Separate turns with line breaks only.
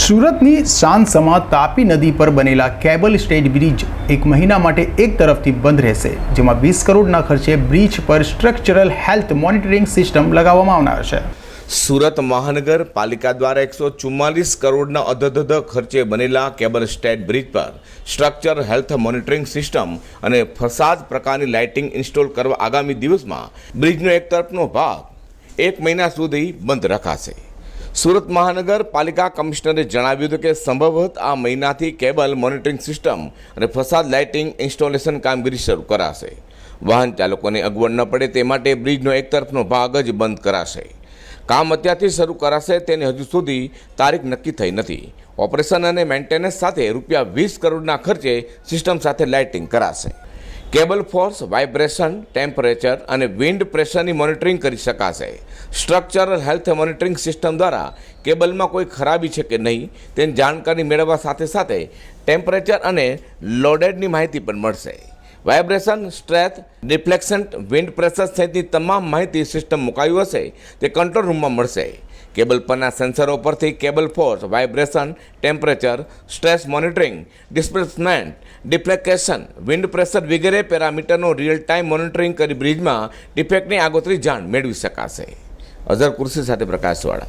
સુરતની સાંસમા તાપી નદી પર બનેલા કેબલ સ્ટેજ બ્રિજ એક મહિના માટે એક તરફથી બંધ રહેશે, જેમાં વીસ કરોડના ખર્ચે બ્રિજ પર સ્ટ્રક્ચરલ હેલ્થ મોનિટરિંગ સિસ્ટમ લગાવવામાં આવનાર છે.
સુરત મહાનગરપાલિકા દ્વારા એકસો ચુમ્માલીસ કરોડના અધધધ ખર્ચે બનેલા કેબલ સ્ટેટ બ્રિજ પર સ્ટ્રક્ચર હેલ્થ મોનિટરિંગ સિસ્ટમ અને ફસાદ પ્રકારની લાઇટિંગ ઇન્સ્ટોલ કરવા આગામી દિવસમાં બ્રિજનો એક તરફનો ભાગ એક મહિના સુધી બંધ રખાશે. સુરત મહાનગરપાલિકા કમિશનરે જણાવ્યું હતું કે સંભવત આ મહિનાથી કેબલ મોનિટરિંગ સિસ્ટમ અને ફસાદ લાઇટિંગ ઇન્સ્ટોલેશન કામગીરી શરૂ કરાશે. વાહન ચાલકોને અગવડ ન પડે તે માટે બ્રિજનો એક તરફનો ભાગ જ બંધ કરાશે. કામ અત્યારથી શરૂ કરાશે તેની હજુ સુધી તારીખ નક્કી થઈ નથી. ઓપરેશન અને મેન્ટેનન્સ સાથે રૂપિયા વીસ કરોડના ખર્ચે સિસ્ટમ સાથે લાઇટિંગ કરાશે. કેબલ ફોર્સ, વાઇબ્રેશન, ટેમ્પરેચર અને વિન્ડ પ્રેશરની મોનિટરિંગ કરી શકાશે. સ્ટ્રક્ચરલ હેલ્થ મોનિટરિંગ સિસ્ટમ દ્વારા કેબલમાં કોઈ ખરાબી છે કે નહીં તેની જાણકારી મેળવવા સાથે સાથે ટેમ્પરેચર અને લોડેડની માહિતી પણ મળશે. Vibration, strength deflection wind pressure સહિતની તમામ માહિતી સિસ્ટમ મુકાયું હશે તે કંટ્રોલ રૂમમાં મળશે. કેબલ પરના સેન્સરો પરથી cable force, vibration, temperature, stress monitoring, displacement deflection wind pressure વગેરે પેરામીટરનું રિયલ ટાઈમ મોનિટરિંગ કરી બ્રિજમાં ડિફેક્ટની આગોતરી જાણ મેળવી શકાશે. અઝર કુર્સી સાથે પ્રકાશવાળા.